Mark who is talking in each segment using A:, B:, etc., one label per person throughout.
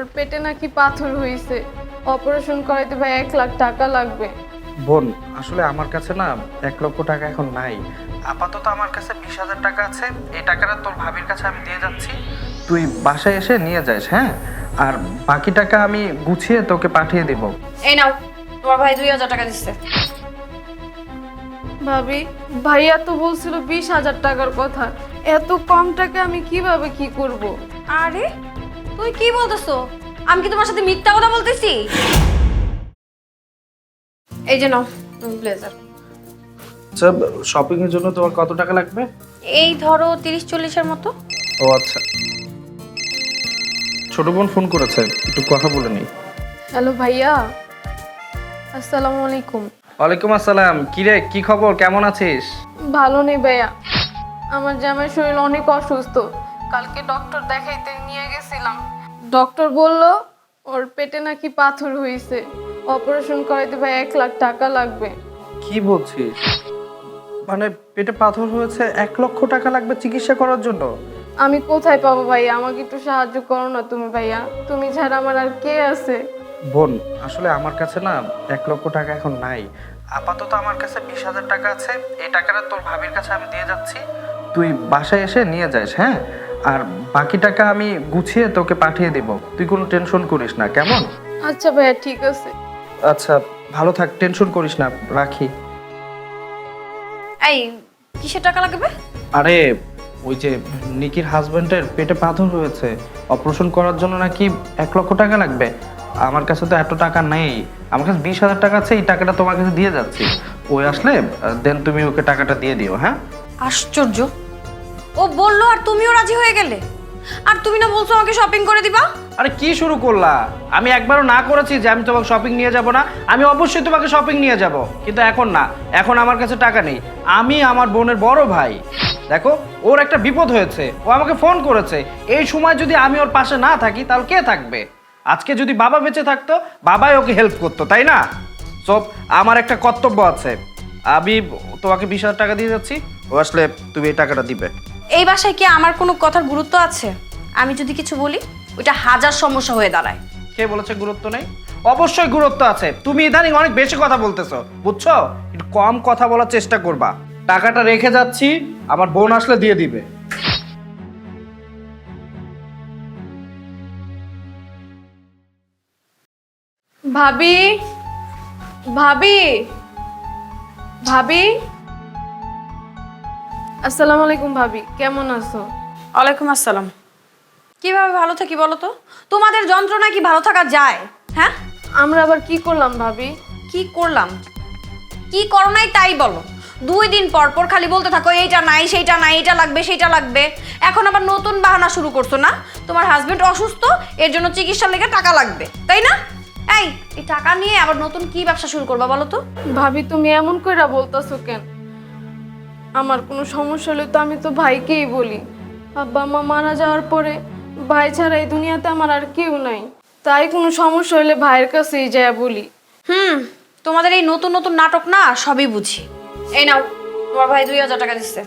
A: ওর পেটে নাকি পাথর হয়েছে অপারেশন করাইতে ভাই এক লাখ টাকা লাগবে।
B: বোন আসলে আমার কাছে না এক লক্ষ টাকা এখন নাই। আপাতত আমার কাছে বিশ হাজার টাকা আছে। এই টাকাটা তোর ভাবির কাছে আমি দিয়ে যাচ্ছি। তুই বাসায় এসে নিয়ে যাস হ্যাঁ? আর বাকি টাকা আমি গুছিয়ে তোকে পাঠিয়ে দিব।
C: এই নাও তোমার ভাই দুই হাজার টাকা দিচ্ছে।
A: ভাবি ভাইয়া তো বলছিল বিশ হাজার টাকার কথা। এত কম টাকা আমি কীভাবে কি করব।
C: আরে তুই কি বলতেছো? আমি কি তোমার সাথে মিথ্যা কথা বলতেছি? এই যে নাও ব্লেজার
B: আচ্ছা শপিং এর জন্য তোমার কত টাকা লাগবে?
C: এই ধরো তিরিশ চল্লিশের মতো।
B: ও আচ্ছা। ছোট বোন ফোন করেছে একটু কথা বলে নিই।
A: হ্যালো ভাইয়া আসসালামু আলাইকুম।
B: ওয়ালাইকুম আসসালাম। কি রে কি খবর? কেমন আছিস?
A: ভালো নেই ভাইয়া। আমার জামাই শরীর অনেক অসুস্থ। কালকে ডক্টর দেখাইতে নিয়ে গেছিলাম। ডক্টর বলল ওর পেটে নাকি পাথর হয়েছে অপারেশন করাইতে ভাই এক লাখ টাকা লাগবে।
B: কি বলছিস? মানে পেটে পাথর হয়েছে এক লক্ষ টাকা লাগবে চিকিৎসা করার জন্য?
A: আমি কোথায় পাবো ভাইয়া আমাকে একটু সাহায্য করো না তুমি ভাইয়া। তুমি ছাড়া আমার আর কে আছে?
B: বোন আসলে আমার কাছে না এক লক্ষ টাকা এখন নাই। আপাতত আমার কাছে বিশ হাজার টাকা আছে। এই টাকাটা তোর ভাবির কাছে আমি দিয়ে যাচ্ছি। তুই বাসায় এসে নিয়ে যাস হ্যাঁ? আর বাকি টাকা আমি গুছিয়ে তোকে পাঠিয়ে দিব। তুই কোনো টেনশন করিস না কেমন?
A: আচ্ছা ভাইয়া ঠিক আছে।
B: আচ্ছা ভালো থাক টেনশন করিস না রাখি।
C: এই কিসের টাকা লাগবে?
B: আরে ওই যে নিকির হাজবেন্ডের পেটে পাথর হয়েছে অপারেশন করার জন্য নাকি এক লক্ষ টাকা লাগবে? আমার কাছে তো এত টাকা নেই। আমার কাছে বিশ হাজার টাকা আছে এই টাকাটা তোমার কাছে দিয়ে যাচ্ছি। ওই আসলে দেন তুমি ওকে টাকাটা দিয়ে দিও হ্যাঁ?
C: আশ্চর্য। ও বলল আর তুমিও রাজি হয়ে গেলে। আর তুমি না বলছো আমাকে শপিং করে দিবা?
B: আরে কি শুরু করলা? আমি একবারও না করেছি যে আমি তোমাকে শপিং নিয়ে যাব না। আমি অবশ্যই তোমাকে শপিং নিয়ে যাব। কিন্তু এখন না, এখন আমার কাছে টাকা নেই। আমি আমার বোনের বড় ভাই। দেখো, ওর একটা বিপদ হয়েছে। ও আমাকে ফোন করেছে। এই সময় যদি আমি ওর পাশে না থাকি, তাহলে কে থাকবে? আজকে যদি বাবা বেঁচে থাকতো, বাবাই ওকে হেল্প করতো, তাই না? সব আমার একটা কর্তব্য আছে। আমি তোমাকে বিশ হাজার টাকা দিয়ে যাচ্ছি। ও আসলে তুমি এই টাকাটা দিবে।
C: এই বাসায় কি আমার কোনো কথার গুরুত্ব আছে? আমি যদি কিছু বলি ওইটা হাজার সমস্যা হয়ে দাঁড়ায়।
B: কে বলেছে গুরুত্ব নেই? অবশ্যই গুরুত্ব আছে। তুমি ইদানিং অনেক বেশি কথা বলতেছো বুঝছ? একটু কম কথা বলার চেষ্টা করবা। টাকাটা রেখে যাচ্ছি আমার বোন আসলে দিয়ে দিবে।
A: ভাবি ভাবি ভাবি আসসালামু আলাইকুম ভাবি কেমন আছো?
C: ওয়ালাইকুম আসসালাম। কীভাবে ভালো থাকি বলো তো? তোমাদের যন্ত্রণা কি ভালো থাকা যায়? হ্যাঁ?
A: আমরা আবার কি করলাম ভাবি?
C: কি করলাম? কি করো নাই তাই বলো। দুই দিন পর পর খালি বলতে থাকো এইটা নাই সেইটা নাই এইটা লাগবে সেইটা লাগবে। এখন আবার নতুন বাহানা শুরু করছ না? তোমার হাজবেন্ড অসুস্থ এর জন্য চিকিৎসার লেগে টাকা লাগবে তাই না? এই এই টাকা নিয়ে আবার নতুন কি ব্যবসা শুরু করবা বলো তো?
A: ভাবি তুমি এমন কইরা বলতাছো কেন? আমার কোনো সমস্যা হলে তো আমি তো ভাইকেই বলি। আব্বা মা মারা যাওয়ার পরে ভাই ছাড়া এই দুনিয়াতে আমার আর কেউ নাই। তাই কোনো সমস্যা হলে ভাইয়ের কাছেই যায় বলি।
C: হুম তোমাদের এই নতুন নতুন নাটক না সবই বুঝি। এই নাও তোমার ভাই দুই হাজার টাকা দিচ্ছে।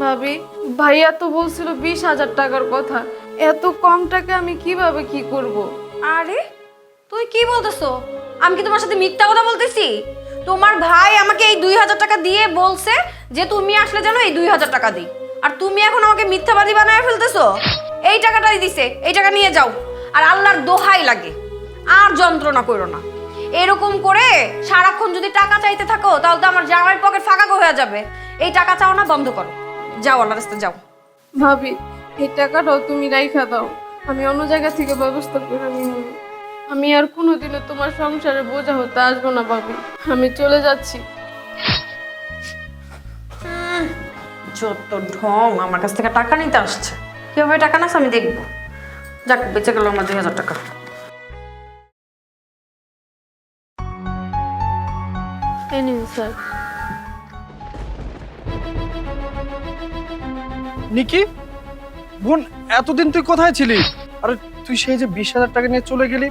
A: ভাবি ভাইয়া তো বলছিল বিশ হাজার টাকার কথা। এত কম টাকা আমি কীভাবে কি করব।
C: আরে তুই কি বলতেছো? আমি কি তোমার সাথে মিথ্যা কথা বলতেছি? তোমার ভাই আমাকে এই দুই হাজার টাকা দিয়ে বলছে যে তুমি আসলে জানো এই দুই হাজার টাকা দিই। আর তুমি এখন আমাকে মিথ্যাবাদী বানায় ফেলতেছো? এই টাকাটাই দিছে, এই টাকা নিয়ে যাও। আর আল্লাহর দোহাই লাগে। আর যন্ত্রণা করো না। এরকম করে সারাক্ষণ যদি টাকা চাইতে থাকো, তাহলে তো আমার জামাই পকেট ফাঁকা হয়ে যাবে। এই টাকা চাও না, বন্ধ করো। যাও আল্লাহ রাস্তা যাও।
A: ভাবি, এই টাকাটাও তুমি রাইখা দাও। আমি অন্য জায়গা থেকে ব্যবস্থা করে নিব। আমি আর কোনোদিনও তোমার সংসারে বোঝা হতে আসব না ভাবি। আমি চলে যাচ্ছি।
C: যত ঢং আমার কাছ থেকে টাকা নিতে আসছে। কীভাবে টাকা নাস আমি দেখব। যাক বেঁচে গেল আমার দুই হাজার টাকা।
A: স্যার।
B: নিকি? বোন এতদিন তুই কোথায় ছিলি আরে তুই সেই যে বিশ হাজার টাকা নিয়ে চলে গেলি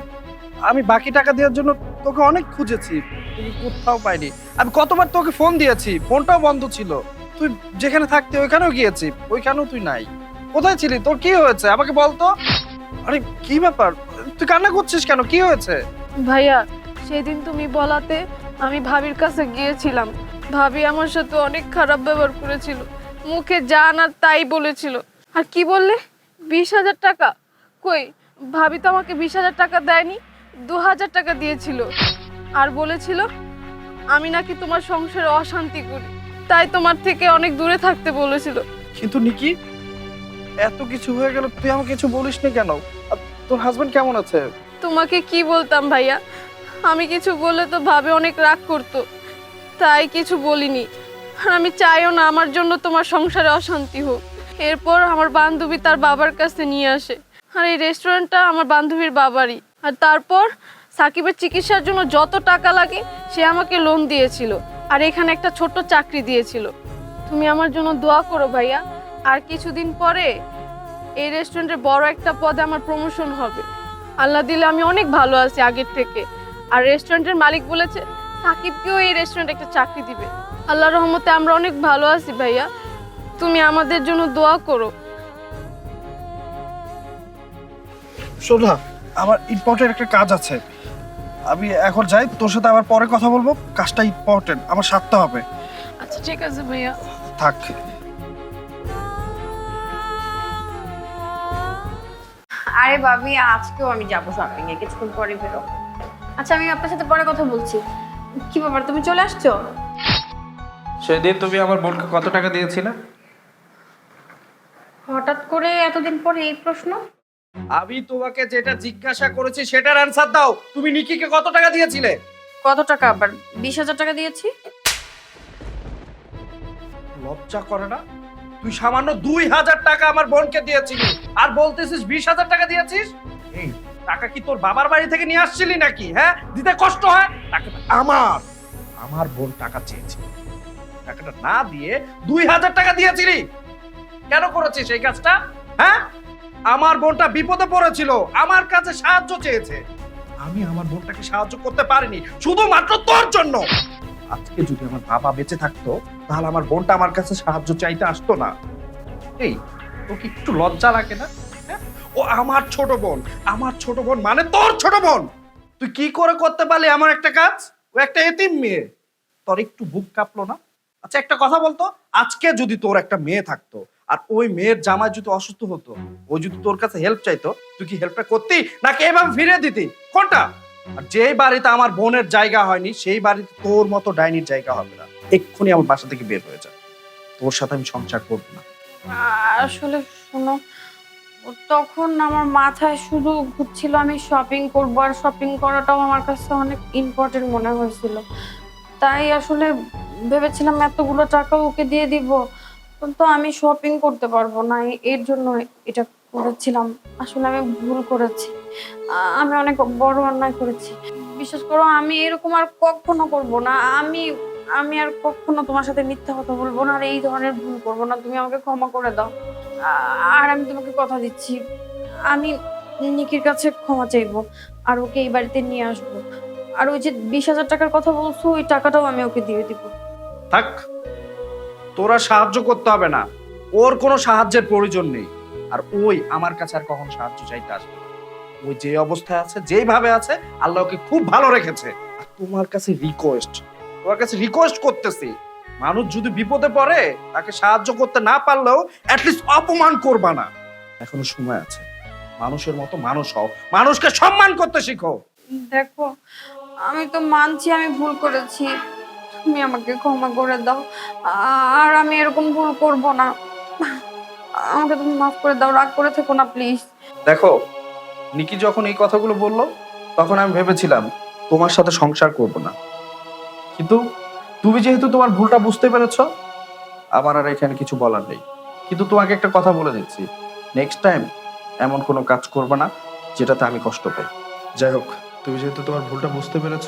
B: আমি বাকি টাকা দেওয়ার জন্য তোকে অনেক খুঁজেছি তুই কোথাও পাইনি। আমি কতবার তোকে ফোন দিয়েছি, ফোনটাও বন্ধ ছিল। তুই যেখানে থাকতে ওইখানেও গিয়েছি, ওইখানেও তুই নাই। কোথায় ছিলি? তোর কি হয়েছে? আমাকে বলতো? আরে, কি ব্যাপার? তুই কান্না করছিস কেন? কি হয়েছে?
A: ভাইয়া, সেদিন তুমি বলাতে আমি ভাবির কাছে গিয়েছিলাম। ভাবি আমার সাথে অনেক খারাপ ব্যবহার করেছিল। মুখে যা না তাই বলেছিল। আর কি বললে? বিশ হাজার টাকা? কই, ভাবি তো আমাকে বিশ হাজার টাকা দেয়নি। দু হাজার টাকা দিয়েছিল। আর বলেছিল আমি নাকি তোমার সংসারে অশান্তি করি। তাই তোমার থেকে অনেক দূরে থাকতে বলেছিল।
B: কিন্তু নিকি এত কিছু হয়ে গেল তুই আমাকে কিছু বলিস না কেন? আর তোর হাজবেন্ড কেমন আছে?
A: তোমাকে কি বলতাম ভাইয়া? আমি কিছু বললে তো ভাবে অনেক রাগ করতো। তাই কিছু বলিনি। আর আমি চাইও না আমার জন্য তোমার সংসারে অশান্তি হোক। এরপর আমার বান্ধবী তার বাবার কাছে নিয়ে আসে। আর এই রেস্টুরেন্টটা আমার বান্ধবীর বাবারই। আর তারপর সাকিবের চিকিৎসার জন্য যত টাকা লাগে, সে আমাকে লোন দিয়েছিল। আর এখানে একটা ছোট্ট চাকরি দিয়েছিল। তুমি আমার জন্য দোয়া করো ভাইয়া। আর কিছুদিন পরে এই রেস্টুরেন্টের বড় একটা পদে আমার প্রমোশন হবে। আল্লাহ দিলে আমি অনেক ভালো আছি আগের থেকে। আর রেস্টুরেন্টের মালিক বলেছে, সাকিবকেও এই রেস্টুরেন্টে একটা চাকরি দিবে। আল্লাহ রহমতে আমরা অনেক ভালো আছি ভাইয়া। তুমি আমাদের জন্য দোয়া করো।
B: শোনা আমার ইম্পর্টেন্ট একটা কাজ আছে। আমি এখন যাই তোর সাথে আবার পরে কথা বলব। কাজটা ইম্পর্টেন্ট আমার সারতে হবে।
A: আচ্ছা ঠিক আছে ভাইয়া।
B: থাক।
C: আরে ভাবি আজকেও আমি যাব শপিং এ কিছুক্ষণ পরে বেরো। আচ্ছা আমি আপনার সাথে পরে কথা বলছি। কি ব্যাপার তুমি চলে আসছো?
B: সেদিন তুমি আমার বোনকে কত টাকা দিয়েছিলে?
C: হঠাৎ করে এতদিন পরে এই প্রশ্ন?
B: আমি তোমাকে যেটা জিজ্ঞাসা করেছি সেটার অ্যান্সার দাও। তুমি নিকিকে কত টাকা দিয়েছিলে?
C: কত টাকা আবার বিশ হাজার টাকা দিয়েছি।
B: লজ্জা করে না? তুই সামান্য দুই হাজার টাকা আমার বোনকে দিয়েছিলি। আর বলতেছিস বিশ হাজার টাকা দিয়েছিস? এই টাকা কি তোর বাবার বাড়ি থেকে নিয়ে আসছিলি নাকি হ্যাঁ? দিতে কষ্ট হয়? টাকাটা আমার। আমার বোন টাকা চেয়েছিল টাকাটা না দিয়ে দুই হাজার টাকা দিয়েছিলি। কেন করেছিস এই কাজটা হ্যাঁ? আমার বোনটা বিপদে পড়েছিল, আমার কাছে সাহায্য চেয়েছে। আমি আমার বোনটাকে সাহায্য করতে পারিনি, শুধুমাত্র তোর জন্য। আজকে যদি আমার বাবা বেঁচে থাকতো, তাহলে আমার বোনটা আমার কাছে সাহায্য চাইতে আসতো না। এই, তোকে একটু লজ্জা লাগে না? হ্যাঁ? ও আমার ছোট বোন, আমার ছোট বোন মানে তোর ছোট বোন। তুই কি করে করতে পারলি আমার একটা কাজ? ও একটা এতিম মেয়ে। তোর একটু বুক কাঁপলো না? আচ্ছা একটা কথা বলতো, আজকে যদি তোর একটা মেয়ে থাকতো আর ওই মেয়ের জামাই যদি অসুস্থ হতো, ও যদি তোর কাছে হেল্প চাইতো, তুই কি হেল্পটা করতি? নাকি এভাবে ফিরে দিতি? কোনটা? আর যেই বাড়িতে আমার বোনের জায়গা হয়নি, সেই বাড়িতে তোর মতো ডাইনির জায়গা হবে না। এক্ষুনি আমার বাসা থেকে বের হয়ে যা। তোর সাথে আমি সংসার করব না।
C: আসলে শোনো, তখন আমার মাথায় শুধু ঘুরছিল আমি শপিং করব, আর শপিং করাটাও আমার কাছে অনেক ইম্পর্টেন্ট মনে হয়েছিল। তাই আসলে ভেবেছিলাম এতগুলো টাকা ওকে দিয়ে দিব। কিন্তু আমি শপিং করতে পারব না এর জন্য এটা করেছিলাম। আসলে আমি ভুল করেছি। আমি অনেক বড় অন্যায় করেছি। বিশ্বাস করো, আমি এরকম আর কখনো করব না। আমি আমি আর কখনো তোমার সাথে মিথ্যা কথা বলব না, আর এই ধরনের ভুল করব না। তুমি আমাকে ক্ষমা করে দাও। আর আমি তোমাকে কথা দিচ্ছি। আমি নিকির কাছে ক্ষমা চাইব, আর ওকে এই বাড়িতে নিয়ে আসব। আর ওই যে বিশ হাজার টাকার কথা বলছো, ওই টাকাটাও আমি ওকে দিয়ে দিব।
B: থাক। তোরা সাহায্য করতে হবে না। ওর কোনো সাহায্যের প্রয়োজন নেই। আর ওই আমার কাছে আর কখন সাহায্য চাইতে আসবে। ওই যে অবস্থায় আছে, যেইভাবে আছে, আল্লাহ ওকে খুব ভালো রেখেছে। আর তোমার কাছে রিকোয়েস্ট তোমার কাছে রিকোয়েস্ট করতেছি, মানুষ যদি বিপদে পড়ে, তাকে সাহায্য করতে না পারলেও অ্যাটলিস্ট অপমান করবা না। এখনও সময় আছে। মানুষের মতো মানুষ হও। মানুষকে সম্মান করতে শিখো।
C: দেখো, আমি তো মানছি, আমি ভুল করেছি। তুমি আমাকে ক্ষমা করে দাও। আর আমি এরকম ভুল করব না। আমাকে তুমি মাফ করে দাও, রাগ করে থেকো না প্লিজ
B: দেখো, নিকি যখন এই কথাগুলো বলল, তখন আমি ভেবেছিলাম, তোমার সাথে সংসার করব না। কিন্তু তুমি যেহেতু তোমার ভুলটা বুঝতে পেরেছ, আমার আর এখানে কিছু বলার নেই। কিন্তু তোমাকে একটা কথা বলে দিচ্ছি। নেক্সট টাইম এমন কোনো কাজ করবে না, যেটাতে আমি কষ্ট পাই। যাই হোক, তুমি যেহেতু তোমার ভুলটা বুঝতে পেরেছ